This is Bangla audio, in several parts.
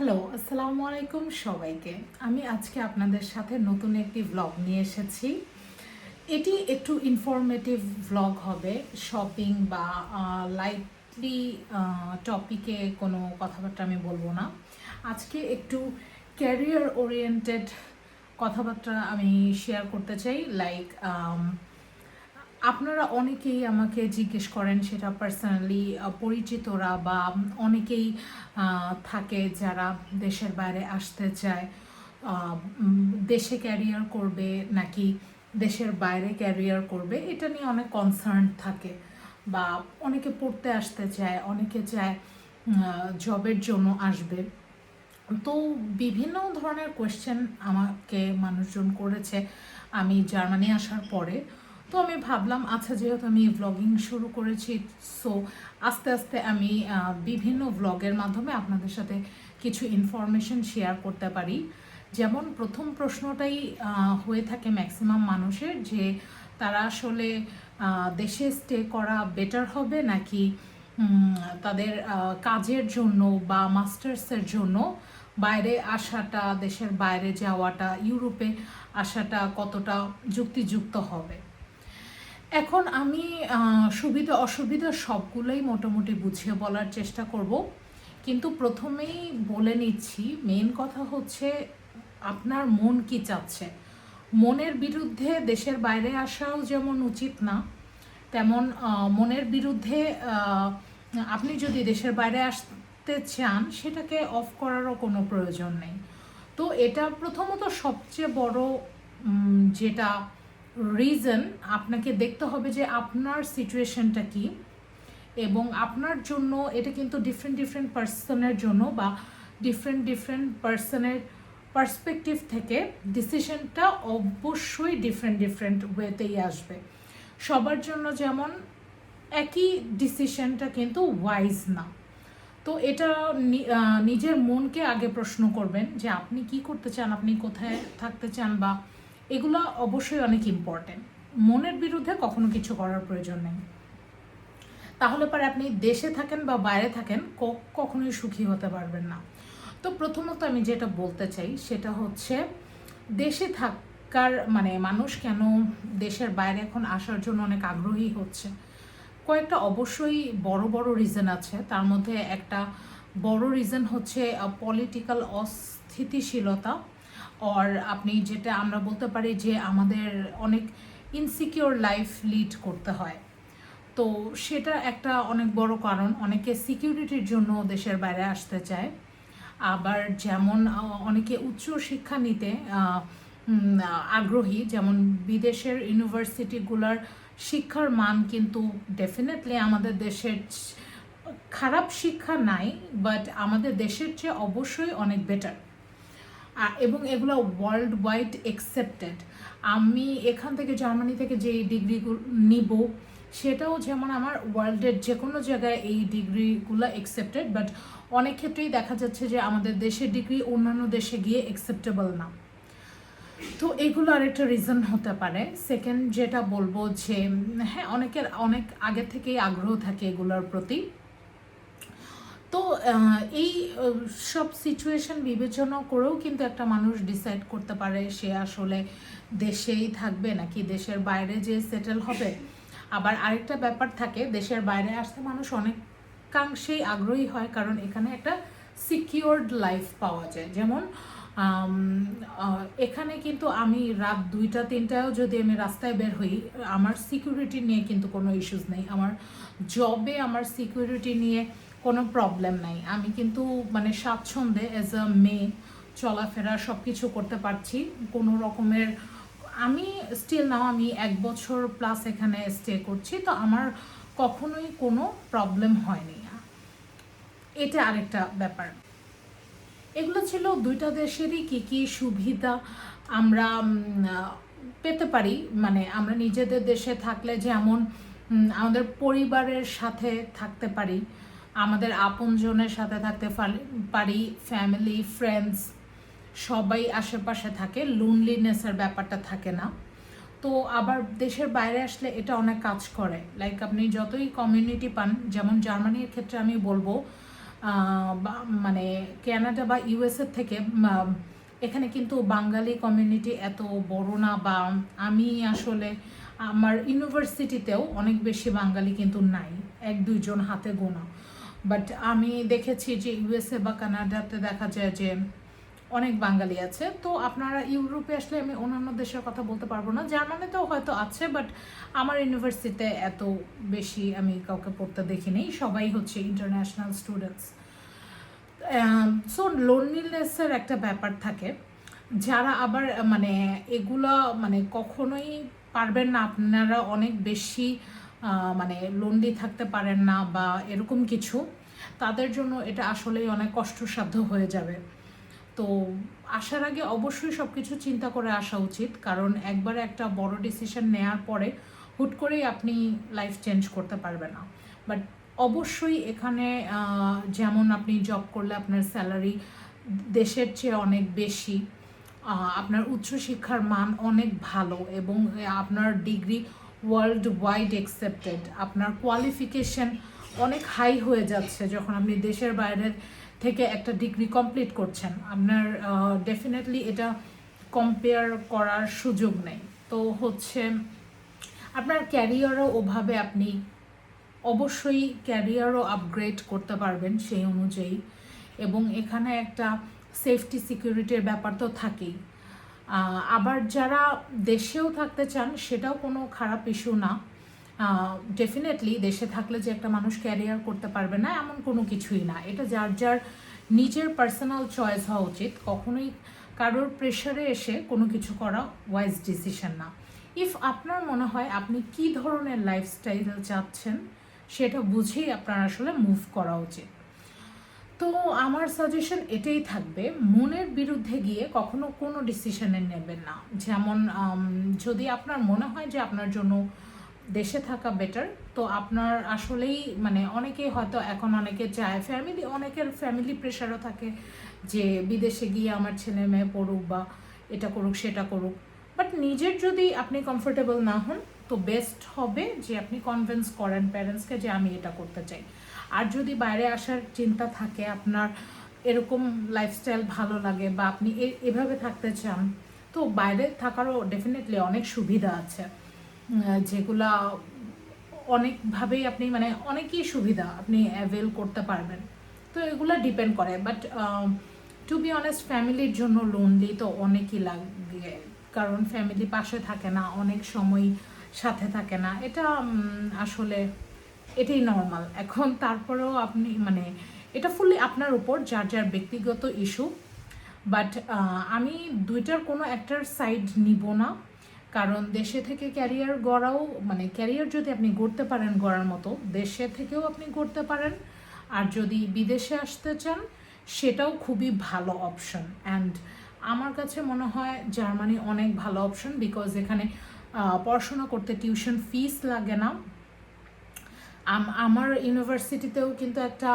হ্যালো আসসালামু আলাইকুম সবাইকে। আমি আজকে আপনাদের সাথে নতুন একটি ভ্লগ নিয়ে এসেছি। এটি একটু ইনফরমেটিভ ভ্লগ হবে শপিং বা লাইটলি টপিকে কোনো কথাবার্তা আমি বলব না। আজকে একটু ক্যারিয়ার ওরিয়েন্টেড কথাবার্তা আমি শেয়ার করতে চাই লাইক আপনারা অনেকেই আমাকে জিজ্ঞেস করেন সেটা পার্সোনালি পরিচিতরা বা অনেকেই থাকে যারা দেশের বাইরে আসতে চায় দেশে ক্যারিয়ার করবে নাকি দেশের বাইরে ক্যারিয়ার করবে, এটা নিয়ে অনেক কনসার্ন থাকে বা অনেকে পড়তে আসতে চায়, অনেকে চায় জবের জন্য আসবে। তো বিভিন্ন ধরনের কোয়েশ্চেন আমাকে মানুষজন করেছে, আমি জার্মানি আসার পরে। তো আমি ভাবলাম আচ্ছা যেহেতু আমি ব্লগিং শুরু করেছি সো আস্তে আস্তে আমি বিভিন্ন ব্লগের মাধ্যমে আপনাদের সাথে কিছু ইনফরমেশন শেয়ার করতে পারি। যেমন প্রথম প্রশ্নটাই হয়ে থাকে ম্যাক্সিমাম মানুষের যে তারা আসলে দেশে স্টে করা বেটার হবে নাকি তাদের কাজের জন্য বা মাস্টার্সের জন্য বাইরে আসাটা, দেশের বাইরে যাওয়াটা, ইউরোপে আসাটা কতটা যুক্তিযুক্ত হবে। এখন আমি সুবিধা, অসুবিধা সবগুলোই মোটামুটি বুঝিয়ে বলার চেষ্টা করব। কিন্তু প্রথমেই বলে নিচ্ছি মেন কথা হচ্ছে আপনার মন কি চাচ্ছে। মনের বিরুদ্ধে দেশের বাইরে আসাও যেমন উচিত না, তেমন মনের বিরুদ্ধে আপনি যদি দেশের বাইরে আসতে চান, সেটাকে অফ করারও কোনো প্রয়োজন নেই। তো এটা প্রথমত সবচেয়ে বড় যেটা রিজন আপনাকে দেখতে হবে যে আপনার সিচুয়েশনটা কি এবং আপনার জন্য এটা কিন্তু ডিফারেন্ট ডিফারেন্ট পার্সনের জন্য বা ডিফারেন্ট ডিফারেন্ট পার্সনের পার্সপেক্টিভ থেকে ডিসিশনটা অবশ্যই ডিফারেন্ট ডিফারেন্ট ওয়েতেই আসবে। সবার জন্য যেমন একই ডিসিশনটা কিন্তু ওয়াইজ না। তো এটা নিজের মনকে আগে প্রশ্ন করবেন যে আপনি কি করতে চান? আপনি কোথায় থাকতে চান? বা এগুলো অবশ্যই অনেক ইম্পর্টেন্ট মনের বিরুদ্ধে কখনো কিছু করার প্রয়োজন নেই। তাহলে পরে আপনি দেশে থাকেন বা বাইরে থাকেন কখনোই সুখী হতে পারবেন না। তো প্রথমত আমি যেটা বলতে চাই, সেটা হচ্ছে দেশে থাকার মানে মানুষ কেন দেশের বাইরে এখন আসার জন্য অনেক আগ্রহী হচ্ছে? কয়েকটা অবশ্যই বড় বড় রিজন আছে। তার মধ্যে একটা বড় রিজন হচ্ছে পলিটিক্যাল অস্থিতিশীলতা। আর আপনি যেটা আমরা বলতে পারি যে আমাদের অনেক ইনসিকিওর লাইফ লিড করতে হয়। তো সেটা একটা অনেক বড় কারণ। অনেকে সিকিউরিটির জন্য দেশের বাইরে আসতে চায়। আবার যেমন অনেকে উচ্চ শিক্ষা নিতে আগ্রহী। যেমন বিদেশের ইউনিভার্সিটিগুলোর শিক্ষার মান কিন্তু ডেফিনেটলি আমাদের দেশের খারাপ শিক্ষা নাই বাট আমাদের দেশের চেয়ে অবশ্যই অনেক বেটার এবং এগুলো ওয়ার্ল্ড ওয়াইড একসেপ্টেড আমি এখান থেকে জার্মানি থেকে যে ডিগ্রিগুলো নিব, সেটাও যেমন আমার ওয়ার্ল্ডের যে কোনো জায়গায় এই ডিগ্রিগুলো একসেপ্টেড বাট অনেক ক্ষেত্রেই দেখা যাচ্ছে যে আমাদের দেশের ডিগ্রি অন্যান্য দেশে গিয়ে একসেপ্টেবল না। তো এগুলো আরেকটা রিজন হতে পারে। সেকেন্ড যেটা বলব যে হ্যাঁ অনেকের, অনেক আগে থেকেই আগ্রহ থাকে এগুলোর প্রতি। তো এই সব সিচুয়েশন বিবেচনা করেও কিন্তু একটা মানুষ ডিসাইড করতে পারে সে আসলে দেশেই থাকবে নাকি দেশের বাইরে যে সেটেল হবে। আবার আরেকটা ব্যাপার থাকে, দেশের বাইরে আসতে মানুষ অনেকাংশেই আগ্রহী হয় কারণ এখানে একটা সিকিওরড লাইফ পাওয়া যায়। যেমন এখানে কিন্তু আমি রাত দুইটা, তিনটায়ও যদি আমি রাস্তায় বের হই, আমার সিকিউরিটি নিয়ে কিন্তু কোনো ইস্যুস নেই। আমার জবে আমার সিকিউরিটি নিয়ে কোনো প্রবলেম নাই। আমি কিন্তু মানে স্বাচ্ছন্দ্যে অ্যাজ আ মেয়ে চলাফেরা সব কিছু করতে পারছি। কোনো রকমের, আমি স্টিল নাও আমি এক বছর প্লাস এখানে স্টে করছি, তো আমার কখনোই কোনো প্রবলেম হয়নি। এটা আরেকটা ব্যাপার। এগুলো ছিল দুইটা দেশেরই কি কি সুবিধা আমরা পেতে পারি। মানে আমরা নিজেদের দেশে থাকলে যেমন আমাদের পরিবারের সাথে থাকতে পারি। আমাদের আপনজনের সাথে থাকতে পারি ফ্যামিলি ফ্রেন্ডস সবাই আশেপাশে থাকে লোনলিনেসের ব্যাপারটা থাকে না। তো আবার দেশের বাইরে আসলে এটা অনেক কাজ করে। লাইক আপনি যতই কমিউনিটি পান, যেমন জার্মানির ক্ষেত্রে আমি বলব মানে কানাডা বা ইউএসএ থেকে এখানে কিন্তু বাঙালি কমিউনিটি এত বড় না বা আমি আসলে আমার ইউনিভার্সিটিতেও অনেক বেশি বাঙালি কিন্তু নাই। এক দুইজন হাতে গোনা। বাট আমি দেখেছি যে ইউএসএ বা কানাডাতে দেখা যায় যে অনেক বাঙালি আছে। তো আপনারা ইউরোপে আসলে আমি অন্যান্য দেশের কথা বলতে পারব না। জার্মানিতেও হয়তো আছে বাট আমার ইউনিভার্সিটিতে এত বেশি আমি কাউকে পড়তে দেখিনি সবাই হচ্ছে ইন্টারন্যাশনাল স্টুডেন্টস সো লোনলিনেসের একটা ব্যাপার থাকে। যারা আবার মানে এগুলা মানে কখনোই পারবেন না। আপনারা অনেক বেশি মানে লোনলি থাকতে পারেন না বা এরকম কিছু, তাদের জন্য এটা আসলেই অনেক কষ্টসাধ্য হয়ে যাবে। তো আসার আগে অবশ্যই সব কিছু চিন্তা করে আসা উচিত, কারণ একবারে একটা বড় ডিসিশন নেওয়ার পরে হুট করেই আপনি লাইফ চেঞ্জ করতে পারবেন না। বাট অবশ্যই এখানে যেমন আপনি জব করলে আপনার স্যালারি দেশের চেয়ে অনেক বেশি আপনার উচ্চশিক্ষার মান অনেক ভালো এবং আপনার ডিগ্রি ওয়ার্ল্ড ওয়াইড অ্যাকসেপ্টেড আপনার কোয়ালিফিকেশন অনেক হাই হয়ে যাচ্ছে যখন আপনি দেশের বাইরের থেকে একটা ডিগ্রি কমপ্লিট করছেন। আপনার ডেফিনেটলি এটা কম্পেয়ার করার সুযোগ নেই। তো হচ্ছে, আপনার ক্যারিয়ারও ওভাবে আপনি অবশ্যই ক্যারিয়ারও আপগ্রেড করতে পারবেন সেই অনুযায়ী। এবং এখানে একটা সেফটি সিকিউরিটির ব্যাপার তো থাকেই। আবার যারা দেশেও থাকতে চান, সেটাও কোনো খারাপ ইস্যু না। ডেফিনেটলি দেশে থাকলে যে একটা মানুষ ক্যারিয়ার করতে পারবে না, এমন কোনো কিছুই না। এটা যার যার নিজের পার্সোনাল চয়েস হওয়া উচিত। কখনোই কারোর প্রেশারে এসে কোনো কিছু করা ওয়াইজ ডিসিশন না। ইফ আপনার মনে হয় আপনি কি ধরনের লাইফস্টাইল চাচ্ছেন, সেটা বুঝেই আপনার আসলে মুভ করা উচিত। তো আমার সাজেশন এটাই থাকবে, মনের বিরুদ্ধে গিয়ে কখনো কোনো ডিসিশনে নেবেন না। যেমন যদি আপনার মনে হয় যে আপনার জন্য দেশে থাকা বেটার তো আপনার আসলেই মানে অনেকেই হয়তো এখন অনেকে চায় ফ্যামিলি অনেকের ফ্যামিলি প্রেশারও থাকে যে বিদেশে গিয়ে আমার ছেলে মেয়ে পড়ুক বা এটা করুক, সেটা করুক। বাট নিজের যদি আপনি কমফোর্টেবল না হন, তো বেস্ট হবে যে আপনি কনভিন্স করেন প্যারেন্টসকে যে আমি এটা করতে চাই। আর যদি বাইরে আসার চিন্তা থাকে, আপনার এরকম লাইফস্টাইল ভালো লাগে বা আপনি এভাবে থাকতে চান, তো বাইরে থাকারও ডেফিনেটলি অনেক সুবিধা আছে। যেগুলা অনেকভাবেই আপনি মানে অনেকই সুবিধা আপনি অ্যাভেল করতে পারবেন। তো এগুলো ডিপেন্ড করে বাট টু বি অনেস্ট ফ্যামিলির জন্য লোনলি তো অনেকই লাগে, কারণ ফ্যামিলি পাশে থাকে না, অনেক সময় সাথে থাকে না। এটা আসলে এটাই নর্মাল এখন তারপরেও আপনি মানে এটা ফুললি আপনার উপর, যার যার ব্যক্তিগত ইস্যু বাট আমি দুইটার কোনো একটার সাইড নিব না। কারণ দেশে থেকে ক্যারিয়ার গড়াও মানে ক্যারিয়ার যদি আপনি গড়তে পারেন গড়ার মতো, দেশে থেকেও আপনি গড়তে পারেন। আর যদি বিদেশে আসতে চান, সেটাও খুবই ভালো অপশন অ্যান্ড আমার কাছে মনে হয় জার্মানি অনেক ভালো অপশন বিকজ এখানে পড়াশোনা করতে টিউশন ফিস লাগে না। আমার ইউনিভার্সিটিতেও কিন্তু একটা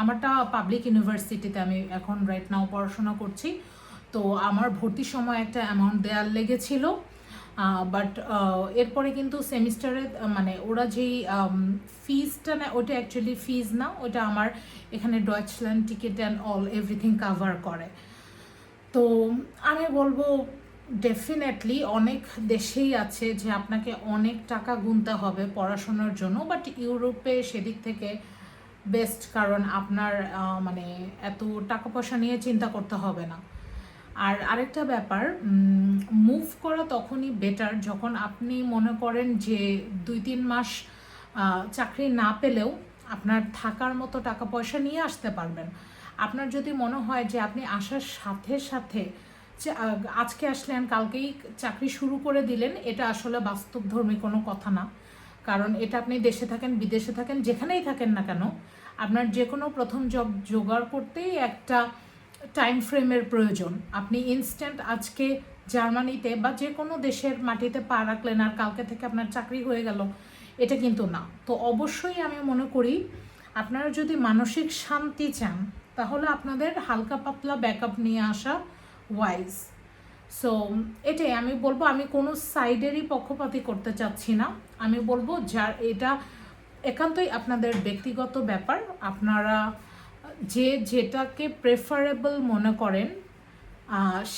আমারটা পাবলিক ইউনিভার্সিটিতে আমি এখন রাইট নাও পড়াশোনা করছি। তো আমার ভর্তির সময় একটা অ্যামাউন্ট দেওয়ার লেগেছিল। বাট এরপরে কিন্তু সেমিস্টারে মানে ওরা যেই ফিজটা না ওটা অ্যাকচুয়ালি ফিজ না ওটা আমার এখানে Deutschland ticket and all everything cover করে। তো আমি বলব ডেফিনেটলি অনেক দেশেই আছে যে আপনাকে অনেক টাকা গুনতে হবে পড়াশোনার জন্য বাট ইউরোপে সেদিক থেকে বেস্ট কারণ আপনার মানে এত টাকা পয়সা নিয়ে চিন্তা করতে হবে না। আর আরেকটা ব্যাপার মুভ করা তখনই বেটার যখন আপনি মনে করেন যে দুই তিন মাস চাকরি না পেলেও আপনার থাকার মতো টাকা পয়সা নিয়ে আসতে পারবেন। আপনার যদি মনে হয় যে আপনি আসার সাথে সাথে আজকে আসলেন কালকেই চাকরি শুরু করে দিলেন, এটা আসলে বাস্তবধর্মী কোনো কথা না। কারণ এটা আপনি দেশে থাকেন, বিদেশে থাকেন, যেখানেই থাকেন না কেন, আপনার যে কোনো প্রথম জব জোগাড় করতেই একটা টাইম ফ্রেমের প্রয়োজন। আপনি ইনস্ট্যান্ট আজকে জার্মানিতে বা যে কোনো দেশের মাটিতে পা রাখলেন আর কালকে থেকে আপনার চাকরি হয়ে গেল, এটা কিন্তু না। তো অবশ্যই আমি মনে করি, আপনারা যদি মানসিক শান্তি চান, তাহলে আপনাদের হালকা পাতলা ব্যাকআপ নিয়ে আসা ওয়াইজ সো এটাই আমি বলব, আমি কোনো সাইডেরই পক্ষপাতি করতে চাচ্ছি না। আমি বলব, যার এটা একান্তই আপনাদের ব্যক্তিগত ব্যাপার, আপনারা যে যেটাকে প্রেফারেবল মনে করেন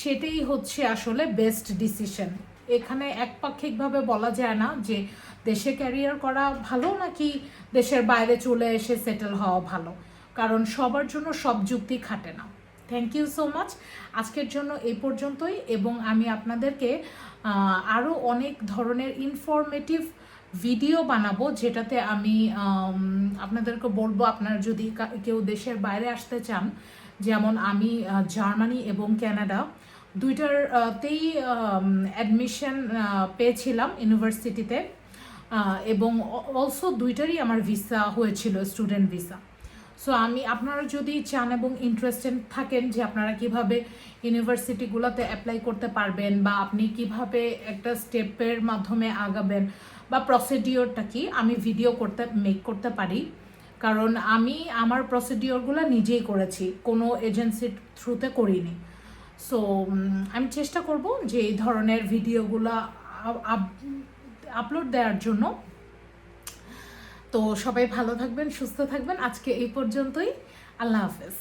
সেটাই হচ্ছে আসলে বেস্ট ডিসিশন এখানে একপাক্ষিকভাবে বলা যায় না যে দেশে ক্যারিয়ার করা ভালো নাকি দেশের বাইরে চলে এসে সেটেল হওয়া ভালো। কারণ সবার জন্য সব যুক্তি খাটে না। থ্যাংক ইউ সো মাচ আজকের জন্য এই পর্যন্তই এবং আমি আপনাদেরকে আরও অনেক ধরনের ইনফরমেটিভ ভিডিও বানাবো যেটাতে আমি আপনাদেরকে বলব আপনারা যদি কেউ দেশের বাইরে আসতে চান যেমন আমি জার্মানি এবং কানাডা দুইটার আহ, তেই অ্যাডমিশন পেয়েছিলাম ইউনিভার্সিটিতে এবং অলসো দুইটারই আমার ভিসা হয়েছিল স্টুডেন্ট ভিসা সো আমি আপনারা যদি চান এবং ইন্টারেস্টেড থাকেন যে আপনারা কীভাবে ইউনিভার্সিটিগুলোতে অ্যাপ্লাই করতে পারবেন বা আপনি কীভাবে একটা স্টেপের মাধ্যমে আগাবেন বা প্রসিডিওরটা কি, আমি ভিডিও করতে মেক করতে পারি। কারণ আমি আমার প্রসিডিওরগুলো নিজেই করেছি, কোনো এজেন্সির থ্রুতে করিনি। সো আমি চেষ্টা করব যে এই ধরনের ভিডিওগুলো আপলোড দেওয়ার জন্য। তো সবাই ভালো থাকবেন সুস্থ থাকবেন। আজকে এই পর্যন্তই। আল্লাহ হাফেজ।